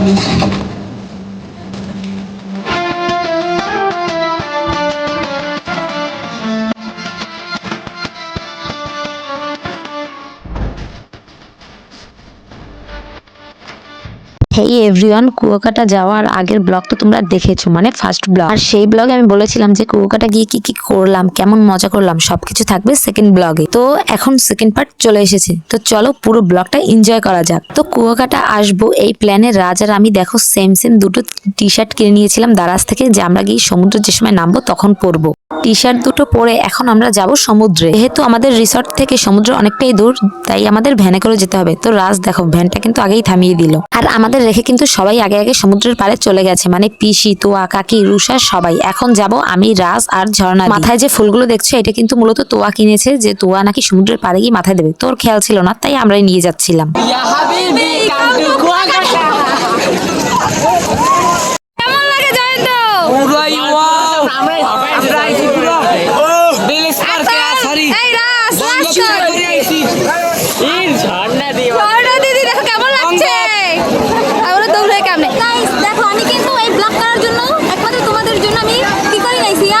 Thank you. Hey everyone, Kuakata যাওয়ার আগের blog তো তোমরা দেখেছ মানে ফার্স্ট ব্লগ। আর সেই ব্লগে আমি বলেছিলাম যে কুয়াকাটা গিয়ে কি কি করলাম, কেমন মজা করলাম, সবকিছু থাকবে সেকেন্ড ব্লগে। তো এখন সেকেন্ড পার্ট চলে এসেছে। তো চলো পুরো ব্লগটা এনজয় করা যাক। তো কুয়াকাটা আসব এই প্ল্যানে রাজ আর আমি দেখো সেম সেম দুটো টি শার্ট কিনে নিয়েছিলাম দারাজ থেকে, যে আমরা গিয়ে সমুদ্রে যে সময় নামবো তখন পরবো। টি শার্ট দুটো পরে এখন আমরা যাব সমুদ্রে। যেহেতু আমাদের রিসর্ট থেকে সমুদ্র অনেকটাই দূর, তাই আমাদের ভ্যানে করে যেতে হবে। তো রাজ দেখো ভ্যানটা কিন্তু আগেই থামিয়ে দিল। আর আমাদের রেখে কিন্তু সবাই আগে আগে সমুদ্রের পাড়ে চলে গেছে। মানে পিসি তোয়া কাকি রুষা সবাই। এখন যাব আমি রাজ আর ঝর্ণা মাথায় যে ফুলগুলো দেখছ এটা কিন্তু মূলত তোয়া কিনেছে যে তোয়া নাকি সমুদ্রের পাড়ে গিয়ে মাথায় দেবে। তোর খেয়াল ছিল না তাই আমরাই নিয়ে যাচ্ছিলাম। Ya Habibi, come to Kuakata. কেমন লাগে জয়ন্ত পুরাই ওয়াও আমরা আইছি পুরো বিলিস করতে সরি এই রাস বঙ্গ লাস্ট পিছা করে আইছি ইন ঝর্ণা দিও ঝর্ণা দিদি দেখো কেমন লাগছে আমরা দৌড়ে কেমনে গাইস দেখো আমি কিন্তু এই ব্লগ করার জন্য একমাত্র তোমাদের জন্য আমি কি করি নাই সিয়া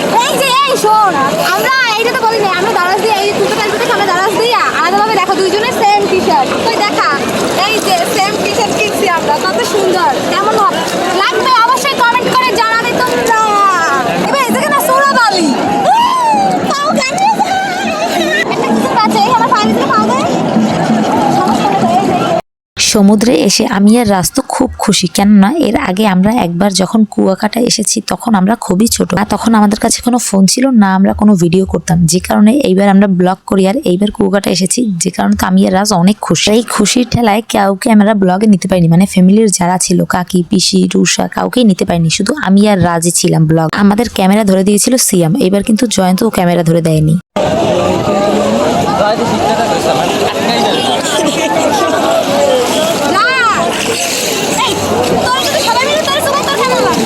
বলেন শোন, আমরা এইটা তো বলি আমরা দারাজ এই দিয়া, আলাদাভাবে দেখো দুইজনের সেম টি শার্ট দেখা, এই যে সেম টি শার্ট কিনছি সুন্দর, কেমন লাগবে অবশ্যই কমেন্ট করে জানাবে তোমরা। সমুদ্রে এসে আমি আর রাজ তো খুব খুশি। কেননা এর আগে আমরা একবার যখন কুয়াকাটা এসেছি তখন আমরা খুবই ছোট। না তখন আমাদের কাছে কোনো ফোন ছিল না আমরা কোনো ভিডিও করতাম। যে কারণে এইবার আমরা ব্লগ করি আর এইবার কুয়াকাটা এসেছি যে কারণে তো আমি আর রাজ অনেক খুশি। এই খুশির ঠেলায় কাউকে আমরা ব্লগে নিতে পারিনি। মানে ফ্যামিলির যারা ছিল কাকি পিসি রুষা কাউকেই নিতে পারিনি। শুধু আমি আর রাজই ছিলাম ব্লগ। আমাদের ক্যামেরা ধরে দিয়েছিল সিয়াম। এবার কিন্তু জয়ন্ত ক্যামেরা ধরে দেয়নি রাতে শিক্ষাটা কইছে মানে আটকাই যাবে না এই তোর যদি সবাই মিলে তোর সুপার তোর কেমন লাগে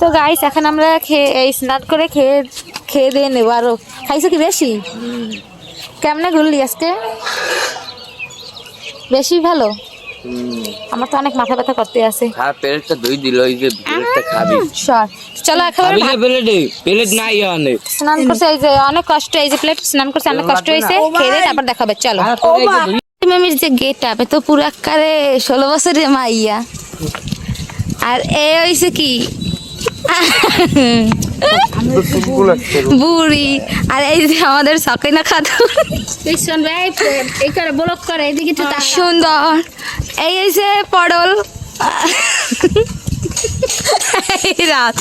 তো গাইস এখন আমরা খেয়ে এই স্নান করে খেয়ে খেয়ে দিয়ে নেব আরও। খাইছো কি বেশি? কেমনে ঘুরলি আজকে? বেশি ভালো? আমার তো অনেক মাথা ব্যথা করতে আছে। হ্যাঁ প্লেটটা দই দিল এই যে প্লেটটা খাবি। চলো। একেবারে খাবি না প্লেটে প্লেট নাই অনেক স্নান করছে এই যে অনেক কষ্ট এই যে প্লেট স্নান করছে অনেক কষ্ট হয়েছে। খেয়ে দিয়ে তারপর দেখাবে চলো। আর তোর এই যে মেমির যে গেট আপে তো পুরো আকারে ষোলো বছরের মাইয়া। আর এ হয়েছে কি? বুড়ি। আর এই যে আমাদের সকিনা খাতুন। পিছন ভাই এই করে ব্লক করে এদিকে তো সুন্দর। এই এই রাত।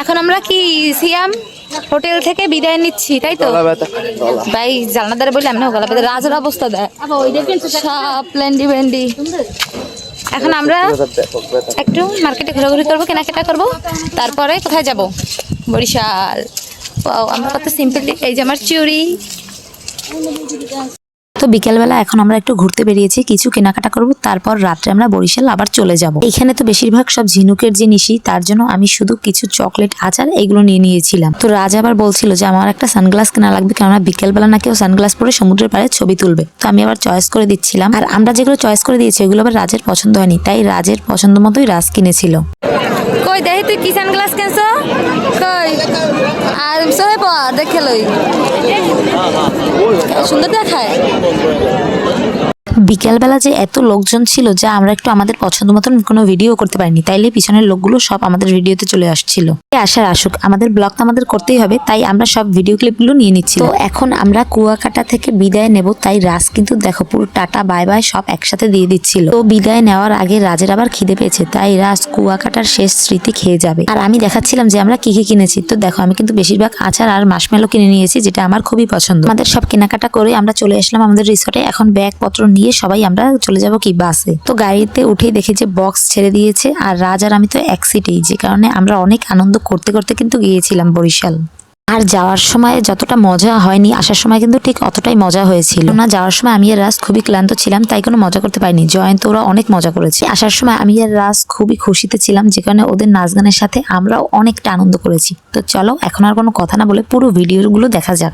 এখন আমরা কি সিয়াম হোটেল থেকে বিদায় নিচ্ছি তাই তো? ভাই জালনা দ্বারা বললাম না গলা রাজের অবস্থা দেয়। সব প্লেন্ডি ভেন্ডি এখন আমরা একটু মার্কেটে ঘোরাঘুরি করব কেনাকাটা করব। তারপরে কোথায় যাব? বরিশাল। আমরা কত সিম্পলি এই যে আমার চুড়ি। তো বিকেলবেলা এখন আমরা একটু ঘুরতে বেরিয়েছি কিছু কেনাকাটা করব তারপর রাত্রে আমরা বরিশাল আবার চলে যাব। এখানে তো বেশিরভাগ সব ঝিনুকের জিনিসই তার জন্য আমি শুধু কিছু চকলেট আচার এগুলো নিয়ে নিয়েছিলাম। তো রাজ আবার বলছিল যে আমার একটা সানগ্লাস কেনা লাগবে কেননা বিকেলবেলা নাকি ও সানগ্লাস পরে সমুদ্রের পাড়ে ছবি তুলবে। তো আমি আবার চয়েস করে দিচ্ছিলাম। আর আমরা যেগুলো চয়েস করে দিয়েছি ওগুলো আবার রাজের পছন্দ হয়নি তাই রাজের পছন্দ মতোই রাজ কিনেছিল। কই দেখি তুই কি সানগ্লাস কিনছ? কই? আর পর দেখে লই। সুন্দর দেখায়। বিকেলবেলা যে এত লোকজন ছিল যা আমরা একটু আমাদের পছন্দ মতন কোনো ভিডিও করতে পারিনি, তাইলে পিছনের লোকগুলো সব আমাদের ভিডিওতে চলে আসছিল। আসার আসুক, আমাদের ব্লগ তো আমাদের করতেই হবে, তাই আমরা সব ভিডিও ক্লিপগুলো নিয়ে নিচ্ছি তো এখন আমরা কুয়াকাটা থেকে বিদায় নেব, তাই রাজ কিন্তু দেখো পুরো টাটা বাই বাই সব একসাথে দিয়ে দিচ্ছিল। তো বিদায় নেওয়ার আগে রাজের আবার খিদে পেয়েছে, তাই রাজ কুয়াকাটার শেষ স্মৃতি খেয়ে যাবে। আর আমি দেখাচ্ছিলাম যে আমরা কি কি কিনেছি, তো দেখো আমি কিন্তু বেশিরভাগ আচার আর মাসমেলো কিনে নিয়েছি, যেটা আমার খুবই পছন্দ। আমাদের সব কেনাকাটা করে আমরা চলে আসলাম আমাদের রিসর্টে এখন ব্যাগ পত্র নিয়ে সবাই আমরা চলে যাব কি বাসে তো গাড়িতে উঠেই দেখে যে বক্স ছেড়ে দিয়েছে আর রাজ আর আমি তো এক সিটেই যে, কারণে আমরা অনেক আনন্দ করতে করতে কিন্তু গিয়েছিলাম বরিশাল। আর যাওয়ার সময় যতটা মজা হয়নি, আসার সময় কিন্তু ঠিক অতটাই মজা হয়েছিল। না, যাওয়ার সময় আমি আর রাজ খুবই ক্লান্ত ছিলাম, তাই কোনো মজা করতে পারিনি। জয়ন্ত, ওরা অনেক মজা করেছে। আসার সময় আমি আর রাজ খুবই খুশিতে ছিলাম, যে কারণে ওদের নাচ গানের সাথে আমরাও অনেকটা আনন্দ করেছি। তো চলো, এখন আর কোনো কথা না বলে পুরো ভিডিওগুলো দেখা যাক।